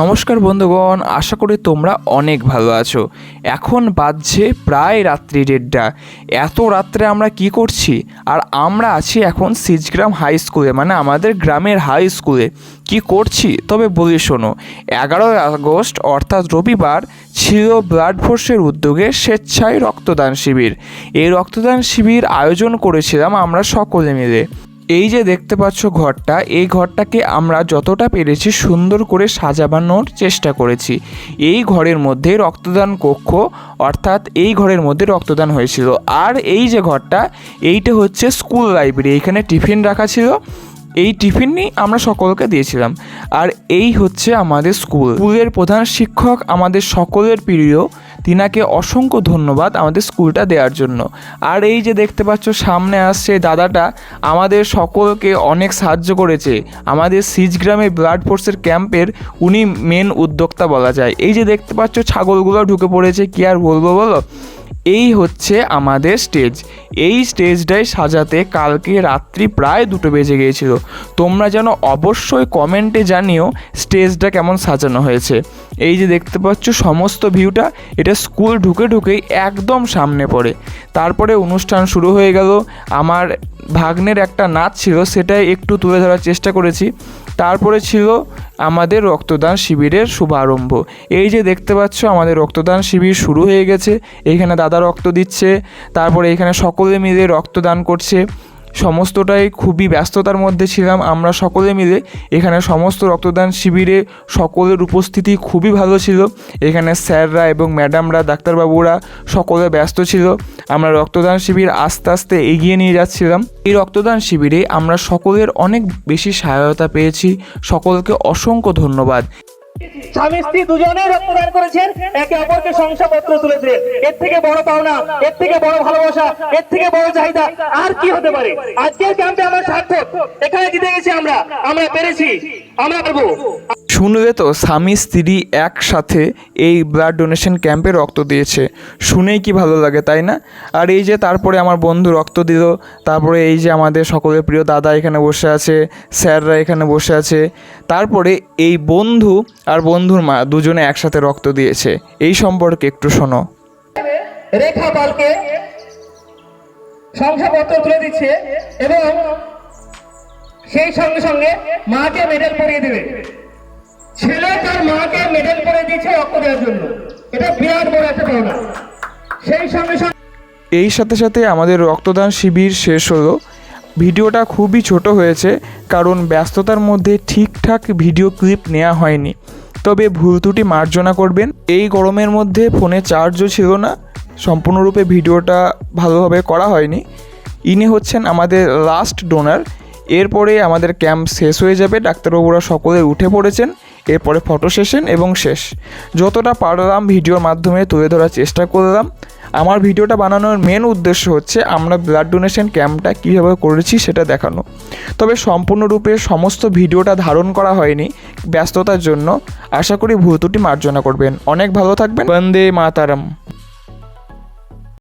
নমস্কার বন্ধুগণ, আশা করি তোমরা অনেক ভালো আছো। এখন বাজছে প্রায় রাত্রি দেড়টা। এত রাত্রে আমরা কি করছি? আর আমরা আছি এখন সিজগ্রাম হাই স্কুলে মানে আমাদের গ্রামের হাই স্কুলে। কি করছি? তবে বলি শোনো, এগারোই আগস্ট, অর্থাৎ রবিবার, ছিল ব্লাড ফোর্সের উদ্যোগে স্বেচ্ছায় রক্তদান শিবির। এই রক্তদান শিবির আয়োজন করেছিলাম আমরা সকলে মিলে। এই যে দেখতে পাচ্ছ ঘরটা, এই ঘরটাকে আমরা যতটা পেরেছি সুন্দর করে সাজাবানোর চেষ্টা করেছি। এই ঘরের মধ্যে রক্তদান কক্ষ, অর্থাৎ এই ঘরের মধ্যে রক্তদান হয়েছিল। আর এই যে ঘরটা, এইটা হচ্ছে স্কুল লাইব্রেরি, এখানে টিফিন রাখা ছিল। এই টিফিনই আমরা সকলকে দিয়েছিলাম। আর এই হচ্ছে আমাদের স্কুল। স্কুলের প্রধান শিক্ষক আমাদের সকলের প্রিয়। তিনাকে অসংখ্য ধন্যবাদ আমাদের স্কুলটা দেওয়ার জন্য। আর এই যে দেখতে পাচ্ছ, সামনে আসছে দাদাটা, আমাদের সকলকে অনেক সাহায্য করেছে। আমাদের সিজগ্রামে ব্লাড ফোর্সের ক্যাম্পের উনি মেন উদ্যোক্তা বলা যায়। এই যে দেখতে পাচ্ছ, ছাগলগুলো ঢুকে পড়েছে, কি আর বলব বলো? এই হচ্ছে আমাদের স্টেজ এই স্টেজটাই সাজাতে কালকে রাত্রি প্রায় দুটো বেজে গিয়েছিল। তোমরা যেন অবশ্যই কমেন্টে জানিও স্টেজটা কেমন সাজানো হয়েছে। এই যে দেখতে পাচ্ছ সমস্ত ভিউটা এটা স্কুল ঢুকে ঢুকেই একদম সামনে পড়ে। তারপরে অনুষ্ঠান শুরু হয়ে গেল। আমার ভাগ্নের একটা নাচ ছিল, সেটাই একটু তুলে ধরার চেষ্টা করেছি। তারপরে ছিল আমাদের রক্তদান শিবিরের শুভারম্ভ। এই যে দেখতে পাচ্ছ, আমাদের রক্তদান শিবির শুরু হয়ে গেছে। এইখানে দাদা রক্ত দিচ্ছে, তারপরে এখানে সকলে মিলে রক্তদান করছে। সমস্তটাই খুবই ব্যস্ততার মধ্যে ছিলাম, আমরা সকলে মিলে এখানে সমস্ত রক্তদান শিবিরে সকলের উপস্থিতি খুবই ভালো ছিল। এখানে স্যাররা এবং ম্যাডামরা, ডাক্তারবাবুরা সকলে ব্যস্ত ছিল। আমরা রক্তদান শিবির আস্তে আস্তে এগিয়ে নিয়ে যাচ্ছিলাম। এই রক্তদান শিবিরে আমরা সকলের অনেক বেশি সহায়তা পেয়েছি। সকলকে অসংখ্য ধন্যবাদ। স্বামী স্ত্রী দুজনেই রক্তদান করেছেন, একে অপরকে শংসাপত্র তুলেছিলেন এর থেকে বড় পাওনা, এর থেকে বড় ভালোবাসা, এর থেকে বড় চাহিদা আর কি হতে পারে? আজকের ক্যাম্পে আমার সার্থক। এখানে জিতে গেছি আমরা আমরা পেরেছি। আমরা পারব। শুনলে তো স্বামী স্ত্রী একসাথে এই ব্লাড ডোনেশন ক্যাম্পে রক্ত দিয়েছে। শুনেই কি ভালো লাগে তাই না? আর এই যে তারপরে আমার বন্ধু রক্ত দিল তারপরে এই যে আমাদের সকলের প্রিয় দাদা এখানে বসে আছে স্যাররা এখানে বসে আছে তারপরে এই বন্ধু আর বন্ধুর মা দুজনে একসাথে রক্ত দিয়েছে। এই সম্পর্কে একটু শোনো। রেখা পালকে শংসাপত্র তুলে দিচ্ছে এবং সেই সঙ্গে সঙ্গে মাকে মেডেল পরিয়ে দেবে। ছেলে তার মাকে মেডেল পরিয়ে দিচ্ছে রক্ত দেওয়ার জন্য। এটা বিরাট বড় একটা পাওনা সেই সঙ্গে সঙ্গে এই সাথে সাথে আমাদের রক্তদান শিবির শেষ হলো। ভিডিওটা খুবই ছোট হয়েছে, কারণ ব্যস্ততার মধ্যে ঠিকঠাক ভিডিও ক্লিপ নেওয়া হয়নি। তবে ভুল ত্রুটি মার্জনা করবেন। এই গরমের মধ্যে ফোনে চার্জও ছিল না। সম্পূর্ণরূপে ভিডিওটা ভালোভাবে করা হয়নি। ইনি হচ্ছেন আমাদের লাস্ট ডোনার এরপরে আমাদের ক্যাম্প শেষ হয়ে যাবে, ডাক্তারবাবুরা সকলে উঠে পড়েছেন, এরপরে ফটো সেশন এবং শেষ। যতটা পারলাম ভিডিওর মাধ্যমে তুলে ধরার চেষ্টা করলাম। আমার ভিডিওটা বানানোর মেন উদ্দেশ্য হচ্ছে আমরা ব্লাড ডোনেশন ক্যাম্পটা কীভাবে করেছি সেটা দেখানো। তবে সম্পূর্ণরূপে সমস্ত ভিডিওটা ধারণ করা হয়নি ব্যস্ততার জন্য। আশা করি ভুল ত্রুটি মার্জনা করবেন। অনেক ভালো থাকবেন। বন্দে মাতারাম।